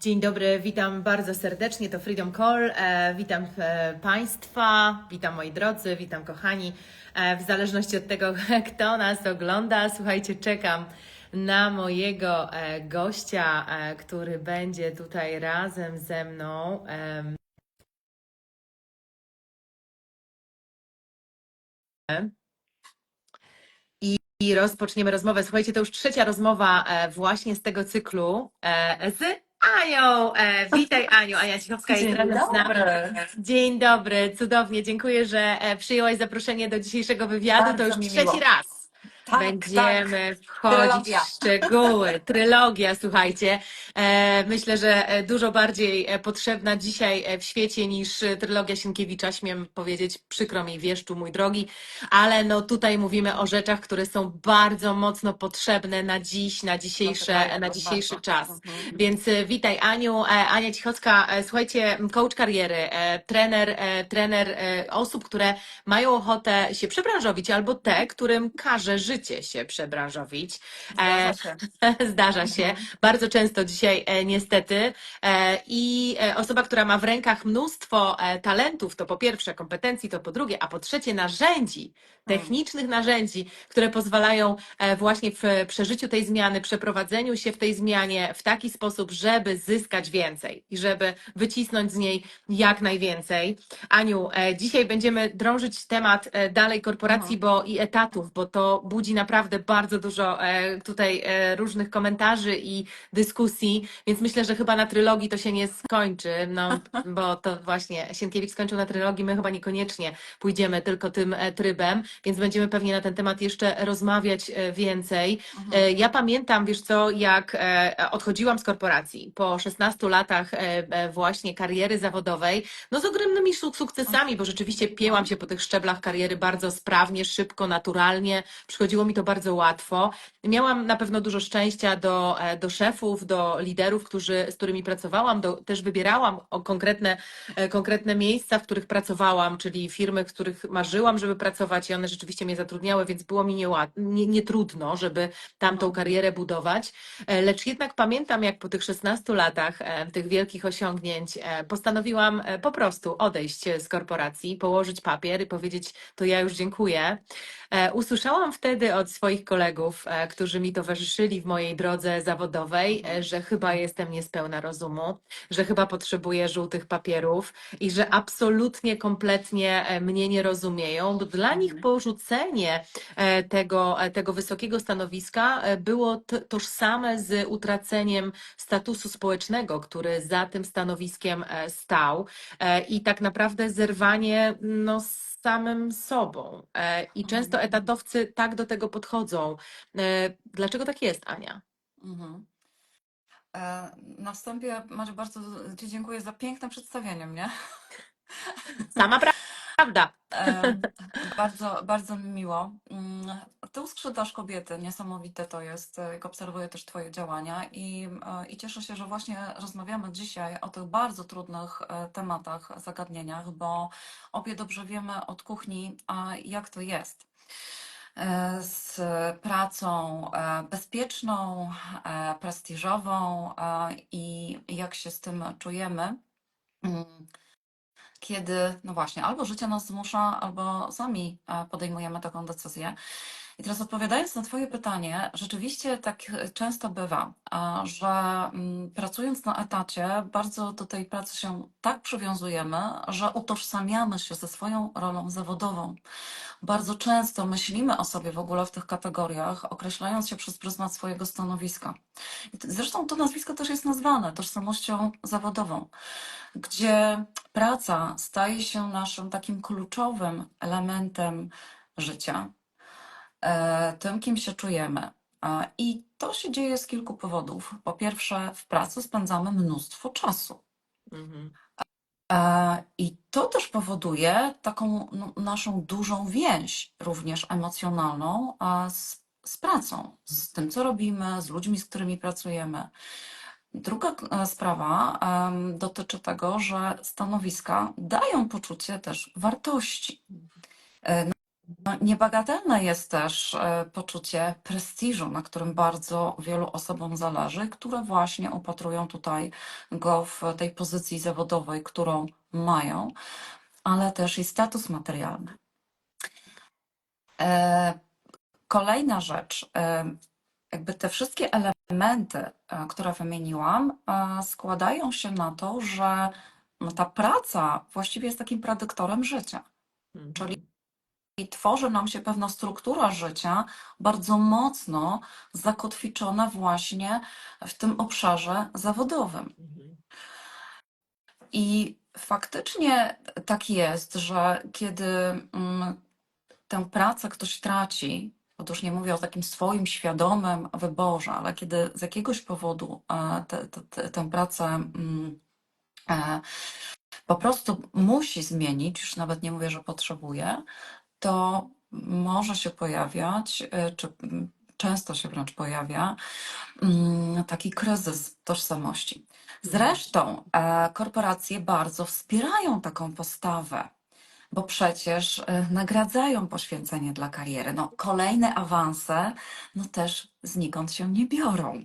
Dzień dobry, witam bardzo serdecznie. To Freedom Call. E, witam e, Państwa, witam moi drodzy, witam kochani. E, w zależności od tego, kto nas ogląda, słuchajcie, czekam na mojego gościa, który będzie tutaj razem ze mną. I, rozpoczniemy rozmowę. Słuchajcie, to już trzecia rozmowa właśnie z tego cyklu z Anią. E, witaj Aniu, Ania Cichowska z nami. Dzień dobry, cudownie. Dziękuję, że e, przyjęłaś zaproszenie do dzisiejszego wywiadu. Bardzo to już mi trzeci miło. raz. Tak, Będziemy wchodzić Trylogia. w szczegóły. Trylogia, słuchajcie. E, myślę, że e, dużo bardziej e, potrzebna dzisiaj w świecie niż trylogia Sienkiewicza, śmiem powiedzieć, przykro mi, wieszczu mój drogi, ale no tutaj mówimy o rzeczach, które są bardzo mocno potrzebne na dziś, na dzisiejsze, na dzisiejszy czas. Mhm. Więc witaj Aniu, Ania Cichocka, słuchajcie, coach kariery, trener, trener osób, które mają ochotę się przebranżowić, albo te, którym każe życie się przebranżowić. E, Zgadza się. Zdarza się, Mhm. bardzo często dzisiaj e, niestety. E, I e, osoba, która ma w rękach mnóstwo e, talentów, to po pierwsze kompetencji, to po drugie, a po trzecie narzędzi, Mm. technicznych narzędzi, które pozwalają e, właśnie w przeżyciu tej zmiany, przeprowadzeniu się w tej zmianie w taki sposób, żeby zyskać więcej i żeby wycisnąć z niej jak najwięcej. Aniu, e, dzisiaj będziemy drążyć temat e, dalej korporacji bo i etatów, bo to budzi naprawdę bardzo dużo e, tutaj e, różnych komentarzy i dyskusji, więc myślę, że chyba na trylogii to się nie skończy, no bo to właśnie Sienkiewicz skończył na trylogii, my chyba niekoniecznie pójdziemy tylko tym e, trybem, więc będziemy pewnie na ten temat jeszcze rozmawiać więcej. E, Ja pamiętam, wiesz co, jak odchodziłam z korporacji po 16 latach właśnie kariery zawodowej, no z ogromnymi suk- sukcesami, bo rzeczywiście pięłam się po tych szczeblach kariery bardzo sprawnie, szybko, naturalnie, przychodziło mi to bardzo łatwo. Miałam na pewno dużo szczęścia do, e, do szefów, do liderów, którzy, z którymi pracowałam, do, też wybierałam konkretne, e, konkretne miejsca, w których pracowałam, czyli firmy, w których marzyłam, żeby pracować i one rzeczywiście mnie zatrudniały, więc było mi niełat, nie, nie trudno, żeby tamtą karierę budować. E, Lecz jednak pamiętam, jak po tych 16 latach tych wielkich osiągnięć postanowiłam po prostu odejść z korporacji, położyć papier i powiedzieć: To ja już dziękuję. Usłyszałam wtedy od swoich kolegów, e, którzy mi towarzyszyli w mojej drodze zawodowej, e, że chyba jestem niespełna rozumu, że chyba potrzebuję żółtych papierów i że absolutnie, kompletnie e, mnie nie rozumieją, bo dla nich porzucenie tego, tego wysokiego stanowiska było tożsame z utraceniem statusu społecznego, który za tym stanowiskiem stał i tak naprawdę zerwanie no, z samym sobą. E, I często Mhm. etatowcy tak do tego podchodzą. E, Dlaczego tak jest, Ania? Mhm. E, Na wstępie, Marzy, bardzo Ci dziękuję za piękne przedstawienie mnie. Sama pra- prawda. E, Bardzo, bardzo mi miło. Mm, Ty uskrzydlasz kobiety, niesamowite to jest, e, jak obserwuję też Twoje działania i, e, i cieszę się, że właśnie rozmawiamy dzisiaj o tych bardzo trudnych e, tematach, zagadnieniach, bo obie dobrze wiemy od kuchni, a jak to jest. Z pracą bezpieczną, prestiżową i jak się z tym czujemy. Kiedy, no właśnie, albo życie nas zmusza, albo sami e, podejmujemy taką decyzję. I teraz odpowiadając na Twoje pytanie, rzeczywiście tak e, często bywa, że mm, pracując na etacie, bardzo do tej pracy się tak przywiązujemy, że utożsamiamy się ze swoją rolą zawodową. Bardzo często myślimy o sobie w ogóle w tych kategoriach, określając się przez pryzmat swojego stanowiska. Zresztą to nazwisko też jest nazwane tożsamością zawodową gdzie praca staje się naszym takim kluczowym elementem życia, tym, kim się czujemy. E, I to się dzieje z kilku powodów. Po pierwsze, w pracy spędzamy mnóstwo czasu. Mhm. E, I to też powoduje taką no, naszą dużą więź, również emocjonalną, z, z pracą, z tym, co robimy, z ludźmi, z którymi pracujemy. Druga e, sprawa dotyczy tego, że stanowiska dają poczucie też wartości. No, Niebagatelne jest też e, poczucie prestiżu, na którym bardzo wielu osobom zależy, które właśnie upatrują tutaj go w tej pozycji zawodowej, którą mają, ale też i status materialny. E, Kolejna rzecz, e, jakby te wszystkie elementy, które wymieniłam, składają się na to, że no, ta praca właściwie jest takim predyktorem życia. Czyli i tworzy nam się pewna struktura życia, bardzo mocno zakotwiczona właśnie w tym obszarze zawodowym. I faktycznie tak jest, że kiedy mm, tę pracę ktoś traci, otóż nie mówię o takim swoim świadomym wyborze, ale kiedy z jakiegoś powodu e, te, te, te, tę pracę mm, e, po prostu musi zmienić, już nawet nie mówię, że potrzebuje, to może się pojawiać, e, czy często się wręcz pojawia, mm, taki kryzys tożsamości. Zresztą e, korporacje bardzo wspierają taką postawę, bo przecież e, nagradzają poświęcenie dla kariery. No, kolejne awanse no też znikąd się nie biorą.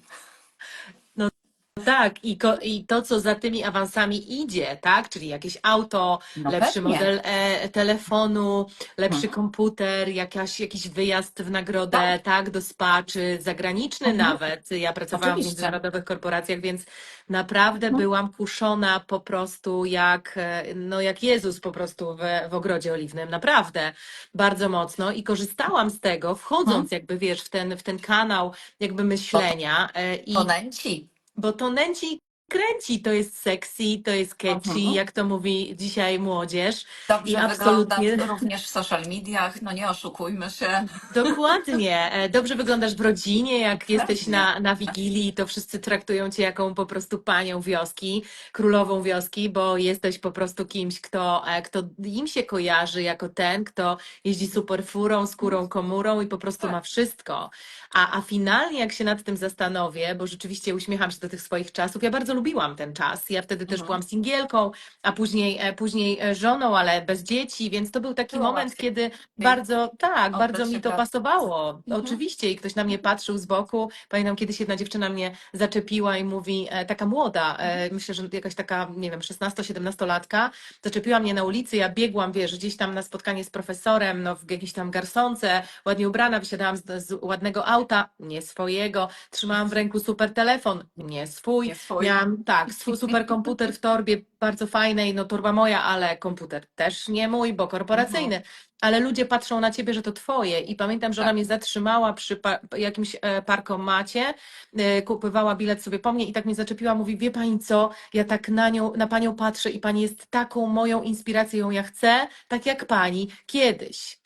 Tak, i, ko, i to, co za tymi awansami idzie, tak? Czyli jakieś auto, No lepszy pewnie. model e, telefonu, lepszy Mhm. komputer, jakaś, jakiś wyjazd w nagrodę, Tak. tak, do spa, czy zagraniczny Mhm. nawet. Ja pracowałam w Oczywiście. międzynarodowych korporacjach, więc naprawdę Mhm. byłam kuszona po prostu jak, e, no jak Jezus po prostu w, w ogrodzie oliwnym, naprawdę bardzo mocno i korzystałam z tego, wchodząc Mhm. jakby, wiesz, w ten, w ten kanał jakby myślenia e, i To nęci. Bo to nęci i kręci, to jest sexy, to jest catchy, Mhm. jak to mówi dzisiaj młodzież. Dobrze I absolutnie- również w social mediach, no nie oszukujmy się. Dokładnie. E, Dobrze wyglądasz w rodzinie, jak jesteś na, na Wigilii, to wszyscy traktują cię jaką po prostu panią wioski, królową wioski, bo jesteś po prostu kimś, kto, e, kto im się kojarzy jako ten, kto jeździ super furą, skórą komórą i po prostu Tak. ma wszystko. A, a finalnie, jak się nad tym zastanowię, bo rzeczywiście uśmiecham się do tych swoich czasów, ja bardzo lubiłam ten czas. Ja wtedy też Mhm. byłam singielką, a później, e, później e, żoną, ale bez dzieci, więc to był taki Było moment, łatwiej. kiedy bardzo, tak, bardzo mi to pracy. pasowało. Mhm. Oczywiście, i ktoś na mnie patrzył z boku. Pamiętam, kiedyś jedna dziewczyna mnie zaczepiła i mówi, e, taka młoda, e, myślę, że jakaś taka, nie wiem, 16-17-latka, zaczepiła mnie na ulicy, ja biegłam, wiesz, gdzieś tam na spotkanie z profesorem, no w jakiejś tam garsonce, ładnie ubrana, wysiadałam z, z ładnego auta, nie swojego, trzymałam w ręku super telefon, nie swój, Nie swój. miałam, tak, swój super komputer w torbie, bardzo fajnej, no torba moja, ale komputer też nie mój, bo korporacyjny. Ale ludzie patrzą na ciebie, że to twoje. I pamiętam, że ona Tak. mnie zatrzymała przy pa jakimś e, parkomacie, e, kupowała bilet sobie po mnie i tak mnie zaczepiła, mówi, wie pani co, ja tak na nią, na panią patrzę i pani jest taką moją inspiracją, ja chcę, tak jak pani, kiedyś.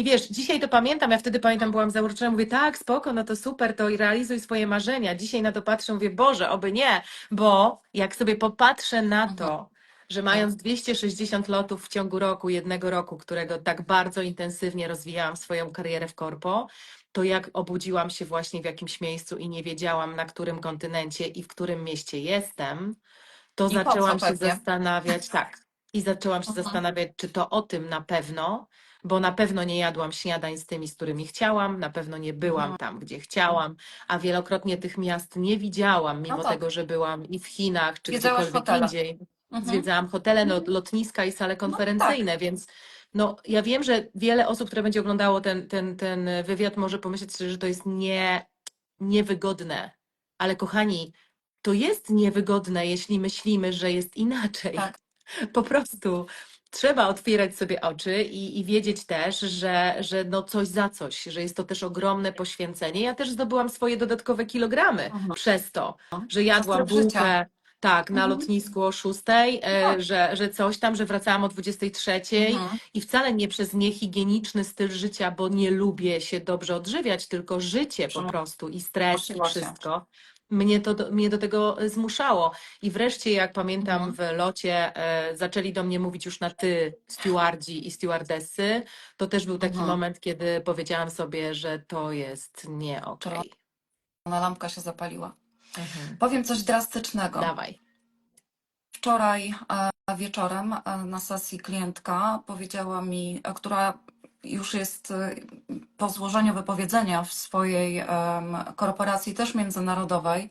I wiesz, dzisiaj to pamiętam, ja wtedy pamiętam, byłam zauroczona, mówię, tak, spoko, no to super, to i realizuj swoje marzenia. Dzisiaj na to patrzę, mówię, Boże, oby nie, bo jak sobie popatrzę na to, że mając 260 lotów w ciągu roku, jednego roku, którego tak bardzo intensywnie rozwijałam swoją karierę w korpo, to jak obudziłam się właśnie w jakimś miejscu i nie wiedziałam, na którym kontynencie i w którym mieście jestem, to I zaczęłam się pewnie? zastanawiać, tak, i zaczęłam się Mhm. zastanawiać, czy to o tym na pewno, bo na pewno nie jadłam śniadań z tymi, z którymi chciałam, na pewno nie byłam Mhm. tam, gdzie chciałam, a wielokrotnie tych miast nie widziałam, mimo No tak. tego, że byłam i w Chinach, czy gdziekolwiek hotele. indziej. Mhm. Zwiedzałam hotele, no, lotniska i sale tak. konferencyjne, więc no, ja wiem, że wiele osób, które będzie oglądało ten, ten, ten wywiad, może pomyśleć że to jest nie, niewygodne. Ale kochani, to jest niewygodne, jeśli myślimy, że jest inaczej. Tak. Po prostu trzeba otwierać sobie oczy i, i wiedzieć też, że, że no coś za coś, że jest to też ogromne poświęcenie. Ja też zdobyłam swoje dodatkowe kilogramy Mhm. przez to, że jadłam życia. bułkę. Tak, na Mhm. lotnisku o 6, e, Tak. że, że coś tam, że wracałam o 23 Mhm. i wcale nie przez niehigieniczny styl życia, bo nie lubię się dobrze odżywiać, tylko życie po prostu i stres i wszystko. Mnie to, do- mnie do tego zmuszało. I wreszcie, jak pamiętam, Mhm. w locie e, zaczęli do mnie mówić już na ty stewardzi i stewardessy, to też był taki Mhm. moment, kiedy powiedziałam sobie, że to jest nie okej. Ona lampka się zapaliła. Mhm. Powiem coś drastycznego. Dawaj. Wczoraj e, wieczorem e, na sesji klientka powiedziała mi, e, która już jest e, po złożeniu wypowiedzenia w swojej korporacji też międzynarodowej,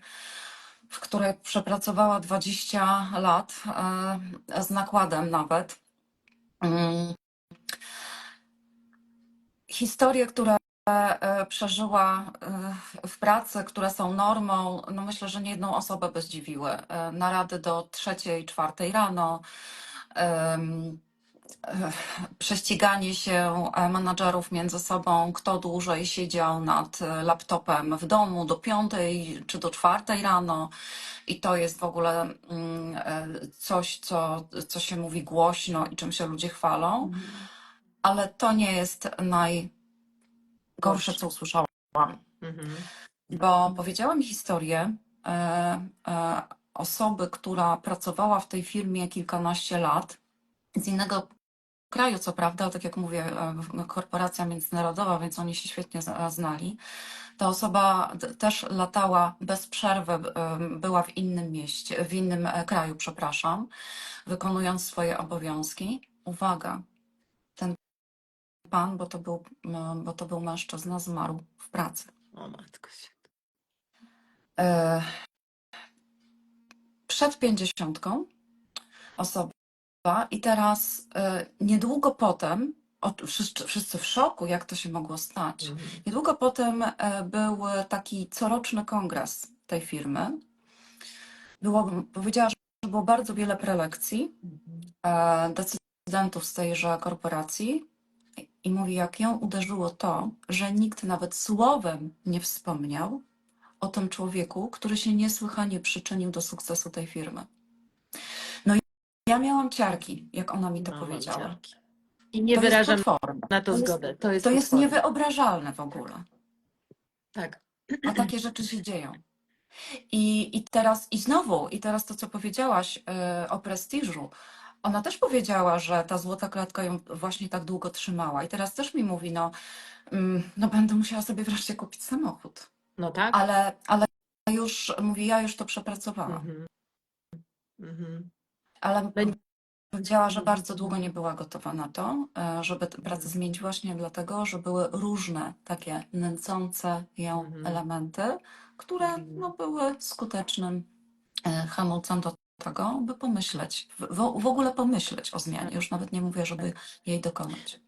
w której przepracowała 20 lat, e, z nakładem nawet. Mm. Historie, które e, przeżyła e, w pracy, które są normą, no myślę, że nie jedną osobę by zdziwiły. Narady do trzeciej, czwartej rano, prześciganie się e, menadżerów między sobą, kto dłużej siedział nad e, laptopem w domu do piątej czy do czwartej rano. I to jest w ogóle mm, e, coś, co, co się mówi głośno i czym się ludzie chwalą. Ale to nie jest najgorsze, Gorsze. co usłyszałam. Mhm. Bo powiedziała mi historię osoby, która pracowała w tej firmie kilkanaście lat z innego kraju, co prawda, tak jak mówię, e, korporacja międzynarodowa, więc oni się świetnie zna- znali. Ta osoba też latała bez przerwy, była w innym mieście, w innym e, kraju, przepraszam, wykonując swoje obowiązki. Uwaga, ten pan, bo to był, bo to był mężczyzna, zmarł w pracy. O matko się. E, przed pięćdziesiątką osoba i teraz e, niedługo potem, o, wszyscy, wszyscy w szoku, jak to się mogło stać. Mhm. Niedługo potem e, był taki coroczny kongres tej firmy. Było, powiedziała, że było bardzo wiele prelekcji e, decydentów z tejże korporacji i mówi, jak ją uderzyło to, że nikt nawet słowem nie wspomniał o tym człowieku, który się niesłychanie przyczynił do sukcesu tej firmy. Ja miałam ciarki, jak ona mi to powiedziała. ciarki. I nie to wyrażam potworne. na to To jest- zgodę. To jest, To jest potworne. niewyobrażalne w ogóle. Tak. A takie rzeczy się dzieją. I, I teraz, i znowu, i teraz to, co powiedziałaś e, o prestiżu. Ona też powiedziała, że ta złota klatka ją właśnie tak długo trzymała. I teraz też mi mówi, no, mm, no będę musiała sobie wreszcie kupić samochód. No tak? Ale, ale już, mówi, ja już to przepracowałam. Mhm. Mhm. Ale powiedziała, że bardzo długo nie była gotowa na to, e, żeby pracę zmienić właśnie dlatego, że były różne takie nęcące ją Mhm. elementy, które Mhm. no, były skutecznym e, hamulcem do tego, by pomyśleć, w, w w ogóle pomyśleć o zmianie. Już nawet nie mówię, żeby jej dokonać.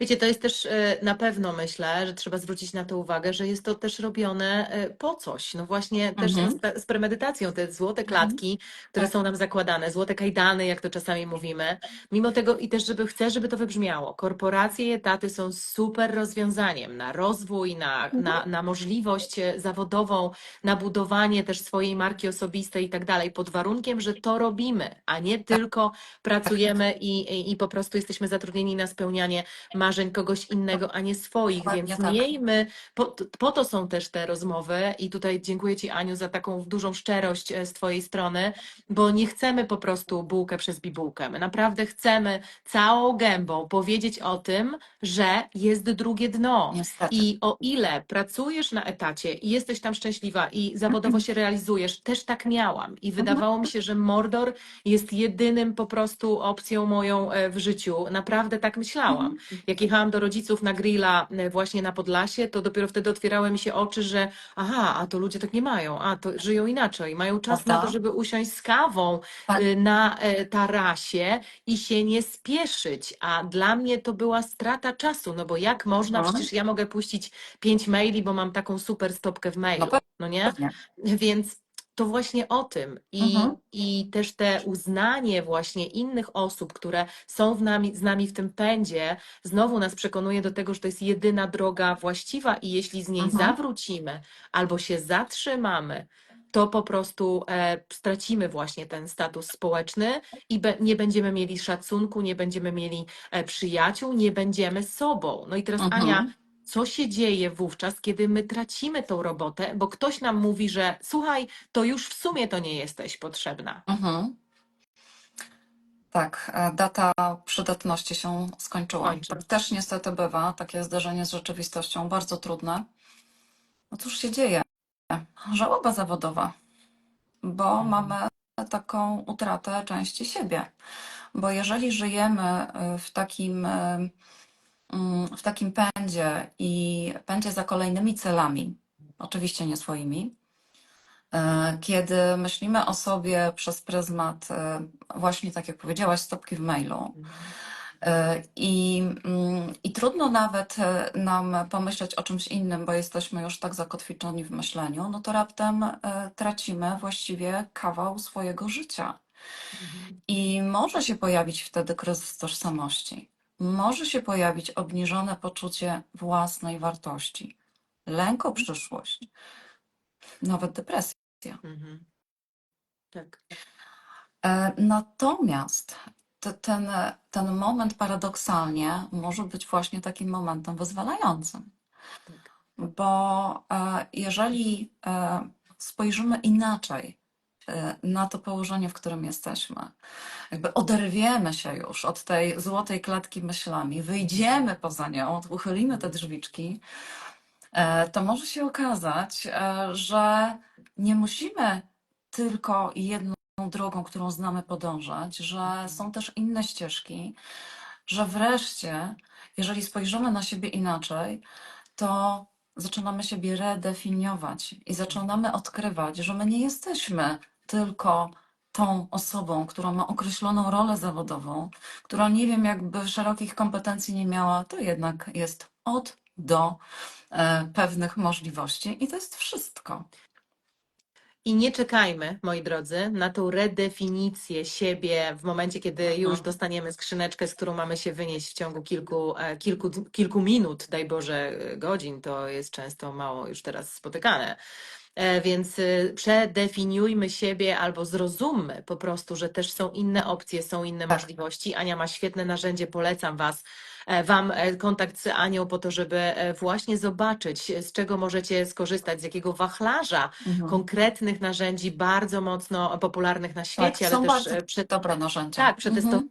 Wiecie, to jest też e, na pewno myślę, że trzeba zwrócić na to uwagę, że jest to też robione e, po coś. No właśnie też Mhm. z, pe- z premedytacją, te złote Mhm. klatki, które Tak. są nam zakładane, złote kajdany, jak to czasami mówimy. Mimo tego i też, żeby chcę, żeby to wybrzmiało. Korporacje i etaty są super rozwiązaniem na rozwój, na, Mhm. na, na możliwość e, zawodową, na budowanie też swojej marki osobistej i tak dalej, pod warunkiem, że to robimy, a nie tylko pracujemy i, i, i po prostu jesteśmy zatrudnieni na spełnianie marzeń kogoś innego, a nie swoich, Dokładnie więc tak. miejmy, po, po to są też te rozmowy i tutaj dziękuję Ci Aniu za taką dużą szczerość e, z Twojej strony, bo nie chcemy po prostu bułkę przez bibułkę, my naprawdę chcemy całą gębą powiedzieć o tym, że jest drugie dno. Niestety. I o ile pracujesz na etacie i jesteś tam szczęśliwa i zawodowo się realizujesz, też tak miałam. I wydawało mi się, że Mordor jest jedynym po prostu opcją moją e, w życiu. Naprawdę tak myślałam. Jak jechałam do rodziców na grilla e, właśnie na Podlasie, to dopiero wtedy otwierały mi się oczy, że aha, a to ludzie tak nie mają, a to żyją inaczej. Mają czas na to, żeby usiąść z kawą y, na e, tarasie i się nie spieszyć. A dla mnie to była strata czasu, no bo jak można, Mhm. przecież ja mogę puścić pięć maili, bo mam taką super stopkę w mailu, No no nie? Pewnie. Więc to właśnie o tym. I, Mhm. I też te uznanie właśnie innych osób, które są w nami, z nami w tym pędzie, znowu nas przekonuje do tego, że to jest jedyna droga właściwa i jeśli z niej Mhm. zawrócimy albo się zatrzymamy, to po prostu e, stracimy właśnie ten status społeczny i be, nie będziemy mieli szacunku, nie będziemy mieli e, przyjaciół, nie będziemy sobą. No i teraz Mhm. Ania, co się dzieje wówczas, kiedy my tracimy tą robotę, bo ktoś nam mówi, że słuchaj, to już w sumie to nie jesteś potrzebna. Mhm. Tak, e, data przydatności się skończyła. Kończy. Tak też niestety bywa, takie zderzenie z rzeczywistością, bardzo trudne. No cóż się dzieje? Żałoba zawodowa, bo Mhm. mamy taką utratę części siebie. Bo jeżeli żyjemy e, w takim e, w takim pędzie i pędzie za kolejnymi celami, oczywiście nie swoimi, e, kiedy myślimy o sobie przez pryzmat, e, właśnie tak jak powiedziałaś, stopki w mailu. E, I, mm, I trudno nawet nam pomyśleć o czymś innym, bo jesteśmy już tak zakotwiczeni w myśleniu, no to raptem tracimy właściwie kawał swojego życia. I może się pojawić wtedy kryzys tożsamości. Może się pojawić obniżone poczucie własnej wartości, lęk o przyszłość, nawet depresja. Mhm. Tak. E, Natomiast te- ten, ten moment paradoksalnie może być właśnie takim momentem wyzwalającym, Tak. bo e, jeżeli e, spojrzymy inaczej na to położenie, w którym jesteśmy, jakby oderwiemy się już od tej złotej klatki myślami, wyjdziemy poza nią, uchylimy te drzwiczki, e, to może się okazać, e, że nie musimy tylko jedną drogą, którą znamy, podążać, że są też inne ścieżki, że wreszcie, jeżeli spojrzymy na siebie inaczej, to zaczynamy siebie redefiniować i zaczynamy odkrywać, że my nie jesteśmy tylko tą osobą, która ma określoną rolę zawodową, która nie wiem, jakby szerokich kompetencji nie miała, to jednak jest od do e, pewnych możliwości i to jest wszystko. I nie czekajmy, moi drodzy, na tą redefinicję siebie w momencie, kiedy Mhm. już dostaniemy skrzyneczkę, z którą mamy się wynieść w ciągu kilku, e, kilku, kilku minut, daj Boże, e, godzin. To jest często mało już teraz spotykane. E, Więc y, przedefiniujmy siebie albo zrozummy po prostu, że też są inne opcje, są inne Tak. możliwości. Ania ma świetne narzędzie, polecam was, e, Wam e, kontakt z Anią po to, żeby właśnie zobaczyć, z czego możecie skorzystać, z jakiego wachlarza Mhm. konkretnych narzędzi, bardzo mocno popularnych na Tak, świecie, są ale też bardzo dobre narzędzia. tak, Mhm.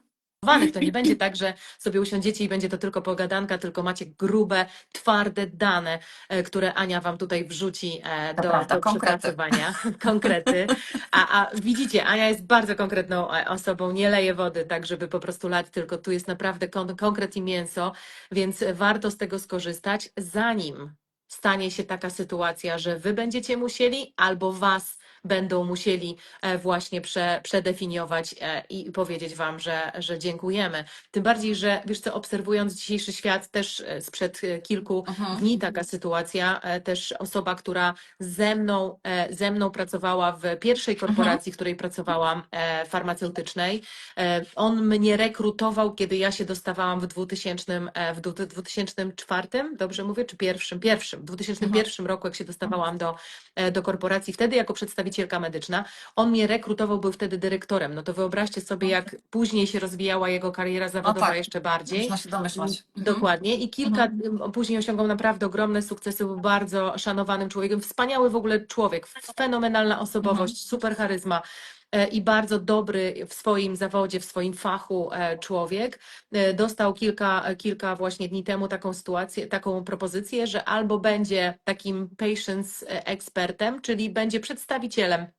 To nie będzie tak, że sobie usiądziecie i będzie to tylko pogadanka, tylko macie grube, twarde dane, e, które Ania Wam tutaj wrzuci e, do, prawda, do konkrety. przepracowania. Konkrety. A, a widzicie, Ania jest bardzo konkretną e, osobą, nie leje wody tak, żeby po prostu lać, tylko tu jest naprawdę kon konkret i mięso, więc warto z tego skorzystać, zanim stanie się taka sytuacja, że Wy będziecie musieli albo Was będą musieli e, właśnie prze, przedefiniować e, i powiedzieć Wam, że, że dziękujemy. Tym bardziej, że wiesz co, obserwując dzisiejszy świat też e, sprzed kilku Mhm. dni taka sytuacja, też osoba, która ze mną, ze mną pracowała w pierwszej korporacji, w której pracowałam, farmaceutycznej, on mnie rekrutował, kiedy ja się dostawałam w 2000, e, w du- 2004, dobrze mówię, czy pierwszym? Pierwszym, w 2001 roku, jak się dostawałam do, do korporacji, wtedy jako przedstawicielka medyczna, on mnie rekrutował, był wtedy dyrektorem. No to wyobraźcie sobie, jak później się rozwijała jego kariera zawodowa tak. jeszcze bardziej. Można się domyślać. Mhm. Dokładnie. I kilka m, później osiągał naprawdę ogromne sukcesy, był bardzo szanowanym człowiekiem. Wspaniały w ogóle człowiek, fenomenalna osobowość, super charyzma. E, I bardzo dobry w swoim zawodzie, w swoim fachu e, człowiek. E, Dostał kilka, kilka właśnie dni temu taką sytuację, taką propozycję, że albo będzie takim patients ekspertem, czyli będzie przedstawicielem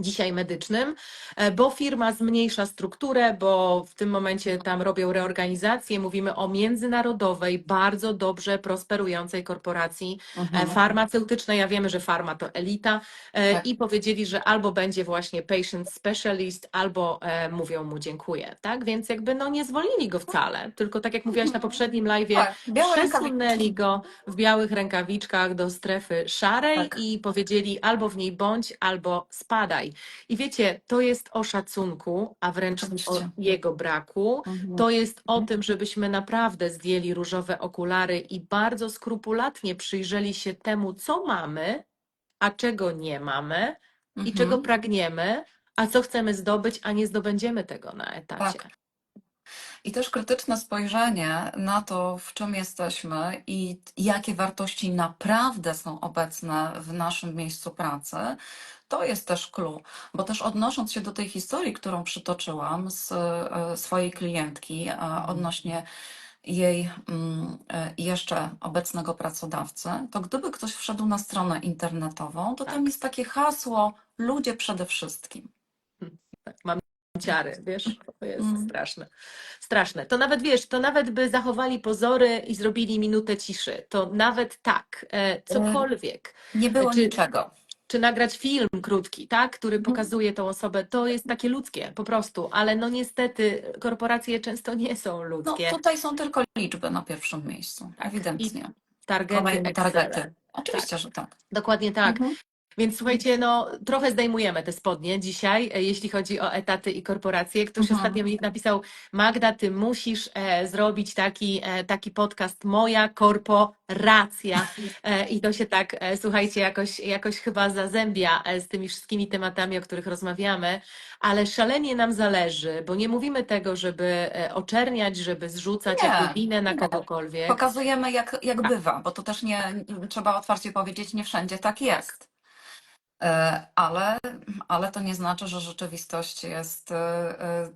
dzisiaj medycznym, e, bo firma zmniejsza strukturę, bo w tym momencie tam robią reorganizację. Mówimy o międzynarodowej, bardzo dobrze prosperującej korporacji e, Mhm. farmaceutycznej. Ja wiemy, że farma to elita e, Tak. i powiedzieli, że albo będzie właśnie patient specialist, albo mówią mu dziękuję, tak? Więc jakby no nie zwolnili go wcale, tylko tak jak mówiłaś na poprzednim live'ie, Tak, przesunęli go w białych rękawiczkach do strefy szarej Tak. i powiedzieli albo w niej bądź, albo spadaj. I wiecie, to jest o szacunku, a wręcz o Oczywiście. jego braku. Mhm. To jest o tym, żebyśmy naprawdę zdjęli różowe okulary i bardzo skrupulatnie przyjrzeli się temu, co mamy, a czego nie mamy i Mhm. czego pragniemy, a co chcemy zdobyć, a nie zdobędziemy tego na etacie. Tak. I też krytyczne spojrzenie na to, w czym jesteśmy i jakie wartości naprawdę są obecne w naszym miejscu pracy, to jest też clue, bo też odnosząc się do tej historii, którą przytoczyłam z e, swojej klientki e, odnośnie jej mm, e, jeszcze obecnego pracodawcy, to gdyby ktoś wszedł na stronę internetową, to tam Tak. jest takie hasło ludzie przede wszystkim. Tak, mam ciary, wiesz, to jest Mm. straszne. Straszne. To nawet, wiesz, to nawet by zachowali pozory i zrobili minutę ciszy, to nawet tak, cokolwiek, Nie było Czy- niczego. Czy nagrać film krótki, tak, który Mhm. pokazuje tą osobę, to jest takie ludzkie po prostu, ale no niestety korporacje często nie są No ludzkie. tutaj są tylko liczby na pierwszym miejscu, Tak. ewidentnie. Targety, Kolejne Excele. targety. Oczywiście, że tak. Dokładnie tak. Mhm. Więc słuchajcie, no trochę zdejmujemy te spodnie dzisiaj, e, jeśli chodzi o etaty i korporacje. Ktoś Mhm. ostatnio mi napisał, Magda, ty musisz e, zrobić taki, e, taki podcast Moja korporacja. E, I to się tak, e, słuchajcie, jakoś, jakoś chyba zazębia e, z tymi wszystkimi tematami, o których rozmawiamy, ale szalenie nam zależy, bo nie mówimy tego, żeby e, oczerniać, żeby zrzucać Nie, winę na kogokolwiek. Pokazujemy, jak, jak bywa, bo to też nie trzeba otwarcie powiedzieć, nie wszędzie tak jest. E, Ale, ale to nie znaczy, że rzeczywistość jest e, e,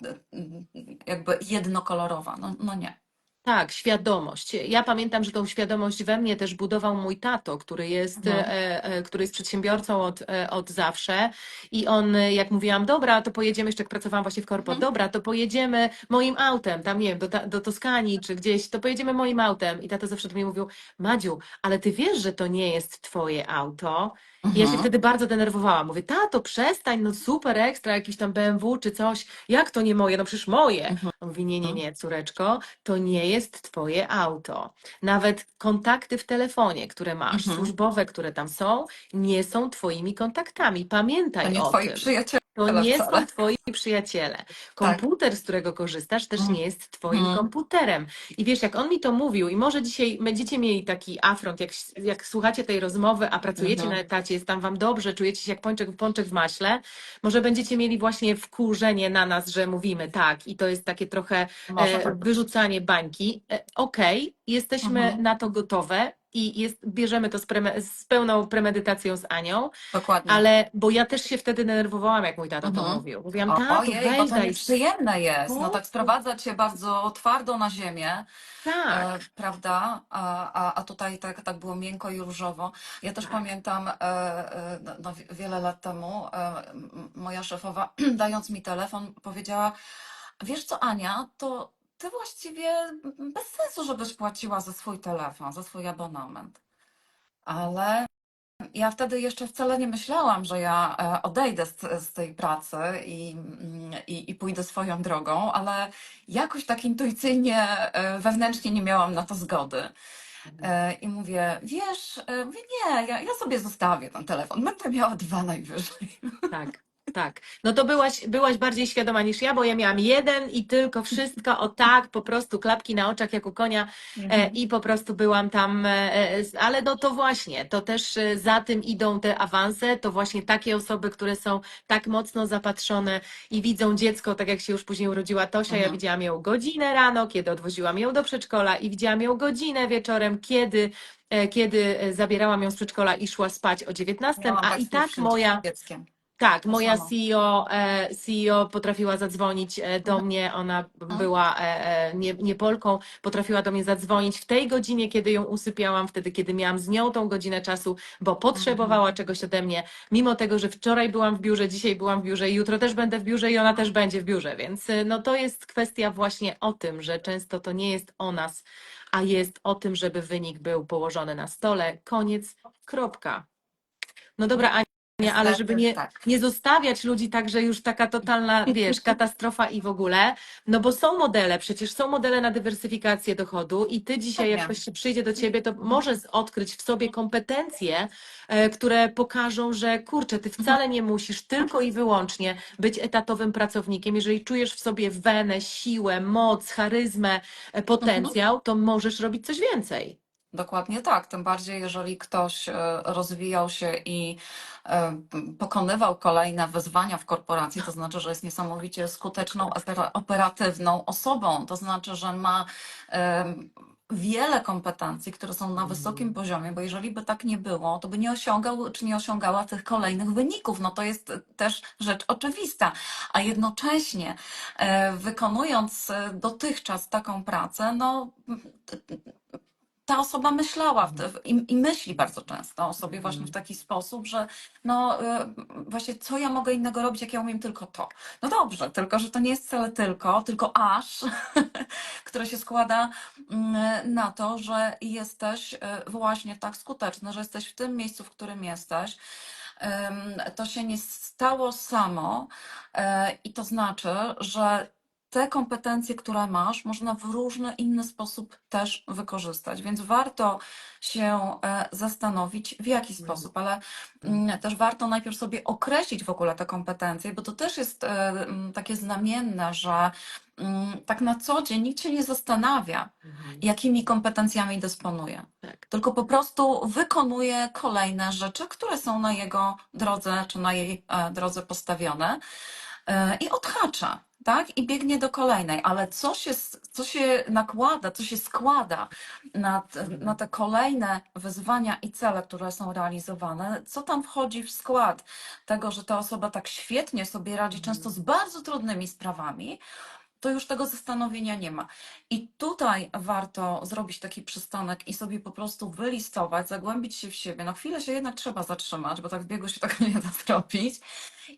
jakby jednokolorowa. No, no nie. Tak, świadomość. Ja pamiętam, że tą świadomość we mnie też budował mój tato, który jest, e, e, który jest przedsiębiorcą od, od zawsze. I on, jak mówiłam, dobra, to pojedziemy, jeszcze jak pracowałam właśnie w korpo, Mhm. dobra, to pojedziemy moim autem, tam nie wiem, do, do Toskanii czy gdzieś, to pojedziemy moim autem. I tato zawsze do mnie mówił, Madziu, ale ty wiesz, że to nie jest twoje auto? I ja się Mhm. wtedy bardzo denerwowałam. Mówię, tato, przestań, no super ekstra, jakiś tam BMW czy coś. Jak to nie moje? No przecież moje. Mhm. On mówi, nie, nie, nie, córeczko, to nie jest twoje auto. Nawet kontakty w telefonie, które masz, Mhm. służbowe, które tam są, nie są twoimi kontaktami. To Pamiętaj nie o twoi tym. przyjaciele To nie są twoi przyjaciele. Komputer, z którego korzystasz, też Mm. nie jest twoim Mm. komputerem. I wiesz, jak on mi to mówił, i może dzisiaj będziecie mieli taki afront, jak, jak słuchacie tej rozmowy, a pracujecie Mhm. na etacie, jest tam wam dobrze, czujecie się jak pączek, pączek w maśle, może będziecie mieli właśnie wkurzenie na nas, że mówimy tak, i to jest takie trochę e, tak wyrzucanie bańki. E, Okej, jesteśmy Mhm. na to gotowe i jest, bierzemy to z, z pełną premedytacją z Anią, Dokładnie. ale bo ja też się wtedy denerwowałam, jak mój tato to Mhm. mówił. Mówiłam, O, tato, ojej, weź bo to daj nieprzyjemne jest. No tak sprowadzać się bardzo twardo na ziemię, tak. e, prawda? A, a, a tutaj tak, tak było miękko i różowo. Ja też Tak. pamiętam e, e, no, no, wi- wiele lat temu e, moja szefowa, dając mi telefon, powiedziała: Wiesz co, Ania, to ty właściwie bez sensu, żebyś płaciła za swój telefon, za swój abonament. Ale ja wtedy jeszcze wcale nie myślałam, że ja e, odejdę z, z tej pracy i, mm, i, i pójdę swoją drogą, ale jakoś tak intuicyjnie, e, wewnętrznie nie miałam na to zgody. E, I mówię, wiesz, nie, ja, ja sobie zostawię ten telefon, będę miała dwa najwyżej. Tak, tak. No to byłaś, byłaś bardziej świadoma niż ja, bo ja miałam jeden i tylko wszystko o tak, po prostu klapki na oczach jak u konia e, i po prostu byłam tam, e, e, ale no to właśnie, to też za tym idą te awanse, to właśnie takie osoby, które są tak mocno zapatrzone i widzą dziecko, tak jak się już później urodziła Tosia, ja Mhm. widziałam ją godzinę rano, kiedy odwoziłam ją do przedszkola i widziałam ją godzinę wieczorem, kiedy kiedy zabierałam ją z przedszkola i szła spać o 19, Miałam a tak i tak moja dzieckiem. Tak, moja samo. CEO, e, CEO potrafiła zadzwonić e, do Mhm. mnie, ona Mhm. była e, e, nie, nie Polką, potrafiła do mnie zadzwonić w tej godzinie, kiedy ją usypiałam, wtedy, kiedy miałam z nią tą godzinę czasu, bo potrzebowała czegoś ode mnie, mimo tego, że wczoraj byłam w biurze, dzisiaj byłam w biurze i jutro też będę w biurze i ona też będzie w biurze, więc e, no to jest kwestia właśnie o tym, że często to nie jest o nas, a jest o tym, żeby wynik był położony na stole, koniec, kropka. No dobra, Ania, ale żeby nie, tak. nie zostawiać ludzi tak, że już taka totalna, wiesz, katastrofa i w ogóle, no bo są modele, przecież są modele na dywersyfikację dochodu i ty dzisiaj, jak ktoś przyjdzie do ciebie, to możesz odkryć w sobie kompetencje, e, które pokażą, że kurczę, ty wcale nie musisz tylko i wyłącznie być etatowym pracownikiem. Jeżeli czujesz w sobie wenę, siłę, moc, charyzmę, e, potencjał, to możesz robić coś więcej. Dokładnie tak, tym bardziej jeżeli ktoś e, rozwijał się i e, pokonywał kolejne wyzwania w korporacji, to znaczy, że jest niesamowicie skuteczną, opera- operatywną osobą, to znaczy, że ma em, wiele kompetencji, które są na wysokim poziomie, bo jeżeli by tak nie było, to by nie osiągał czy nie osiągała tych kolejnych wyników. No to jest też rzecz oczywista, a jednocześnie e, wykonując e, dotychczas taką pracę, no ta osoba myślała w, i, i myśli bardzo często o sobie właśnie w Mhm. taki sposób, że no y, właśnie co ja mogę innego robić, jak ja umiem tylko to. No dobrze, tylko że to nie jest wcale tylko, tylko aż, które się składa mm, na to, że jesteś y, właśnie tak skuteczny, że jesteś w tym miejscu, w którym jesteś. To się nie stało samo e, i to znaczy, że te kompetencje, które masz, można w różny inny sposób też wykorzystać, więc warto się e, zastanowić, w jaki Mhm. sposób, ale mm, też warto najpierw sobie określić w ogóle te kompetencje, bo to też jest e, mm, takie znamienne, że mm, tak na co dzień nikt się nie zastanawia, Mhm. jakimi kompetencjami dysponuje Tak. tylko po prostu wykonuje kolejne rzeczy, które są na jego drodze czy na jej e, drodze postawione i odhacza, tak? I biegnie do kolejnej. Ale co się, co się nakłada, co się składa na, na te kolejne wyzwania i cele, które są realizowane, co tam wchodzi w skład tego, że ta osoba tak świetnie sobie radzi często z bardzo trudnymi sprawami, to już tego zastanowienia nie ma. I tutaj warto zrobić taki przystanek i sobie po prostu wylistować, zagłębić się w siebie. Na chwilę się jednak trzeba zatrzymać, bo tak w biegu się tak nie da zrobić.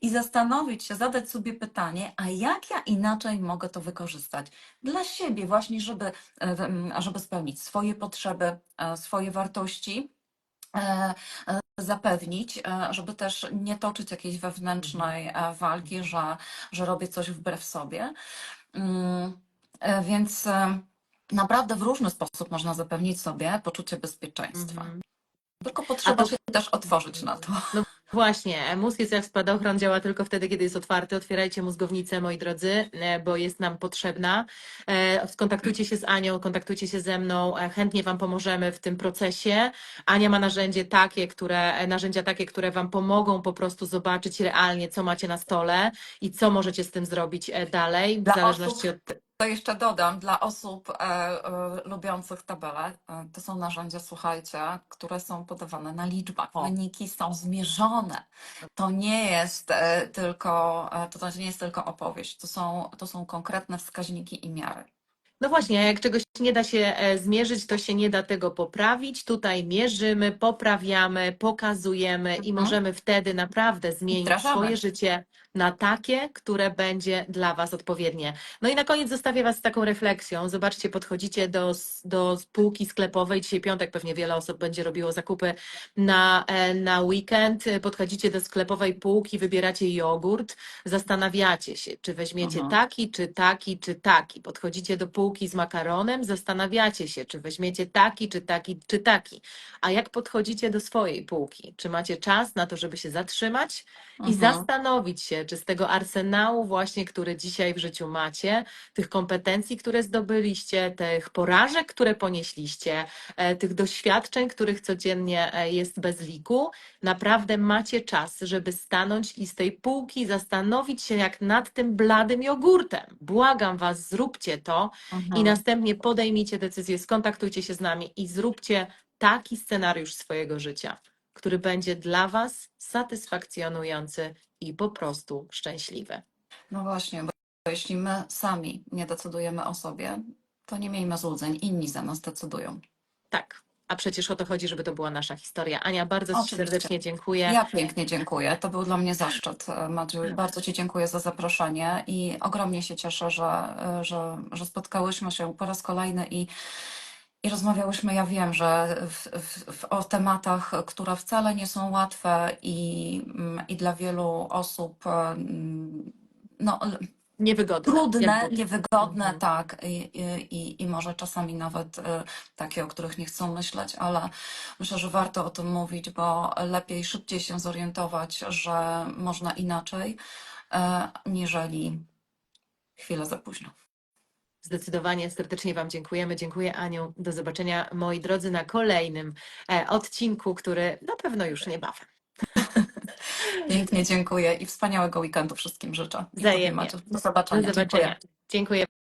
I zastanowić się, zadać sobie pytanie, a jak ja inaczej mogę to wykorzystać dla siebie, właśnie, żeby, żeby spełnić swoje potrzeby, e, swoje wartości. e, e, Zapewnić, żeby też nie toczyć jakiejś wewnętrznej walki, że, że robię coś wbrew sobie. Mm, e, Więc e, naprawdę w różny sposób można zapewnić sobie poczucie bezpieczeństwa. Mhm. Tylko potrzeba to- się też otworzyć na to. No właśnie, mózg jest jak spadochron, działa tylko wtedy, kiedy jest otwarty. Otwierajcie mózgownicę, moi drodzy, e, bo jest nam potrzebna. E, Skontaktujcie się z Anią, kontaktujcie się ze mną, e, chętnie Wam pomożemy w tym procesie. Ania ma narzędzie takie, które, e, narzędzia takie, które Wam pomogą po prostu zobaczyć realnie, co macie na stole i co możecie z tym zrobić e, dalej, w Dla zależności od To jeszcze dodam, dla osób e, e, lubiących tabele, e, to są narzędzia, słuchajcie, które są podawane na liczbach. Wyniki są zmierzone. To nie jest e, tylko, e, to nie jest tylko opowieść, to są, to są konkretne wskaźniki i miary. No właśnie, jak czegoś nie da się e, zmierzyć, to się nie da tego poprawić. Tutaj mierzymy, poprawiamy, pokazujemy i Mhm. możemy wtedy naprawdę zmienić swoje życie na takie, które będzie dla Was odpowiednie. No i na koniec zostawię Was z taką refleksją. Zobaczcie, podchodzicie do, do półki sklepowej. Dzisiaj piątek, pewnie wiele osób będzie robiło zakupy na, e, na weekend. Podchodzicie do sklepowej półki, wybieracie jogurt, zastanawiacie się, czy weźmiecie Mhm. taki, czy taki, czy taki. Podchodzicie do półki z makaronem, zastanawiacie się, czy weźmiecie taki, czy taki, czy taki. A jak podchodzicie do swojej półki? Czy macie czas na to, żeby się zatrzymać i Mhm. zastanowić się, czy z tego arsenału właśnie, który dzisiaj w życiu macie, tych kompetencji, które zdobyliście, tych porażek, które ponieśliście, e, tych doświadczeń, których codziennie e, jest bez liku, naprawdę macie czas, żeby stanąć i z tej półki zastanowić się jak nad tym bladym jogurtem. Błagam Was, zróbcie to i Mhm. następnie podejmijcie decyzję, skontaktujcie się z nami i zróbcie taki scenariusz swojego życia, który będzie dla Was satysfakcjonujący i po prostu szczęśliwy. No właśnie, bo jeśli my sami nie decydujemy o sobie, to nie miejmy złudzeń, inni za nas decydują. Tak. A przecież o to chodzi, żeby to była nasza historia. Ania, bardzo Ci Oczywiście. serdecznie dziękuję. Ja pięknie dziękuję. To był dla mnie zaszczyt, e, Madziu. Bardzo Ci dziękuję za zaproszenie i ogromnie się cieszę, że, e, że, że spotkałyśmy się po raz kolejny i, i rozmawiałyśmy. Ja wiem, że w, w, w, o tematach, które wcale nie są łatwe i, mm, i dla wielu osób e, mm, no, Niewygodne. trudne, niewygodne, Mhm. tak, i, i, i- może czasami nawet y, takie, o których nie chcą myśleć, ale myślę, że warto o tym mówić, bo lepiej szybciej się zorientować, że można inaczej, y, niżeli chwilę za późno. Zdecydowanie serdecznie Wam dziękujemy. Dziękuję Aniu. Do zobaczenia moi drodzy na kolejnym e, odcinku, który na pewno już niebawem. Pięknie dziękuję i wspaniałego weekendu wszystkim życzę. I Wzajemnie. Do zobaczenia. Do zobaczenia. Dziękuję. Dziękuję.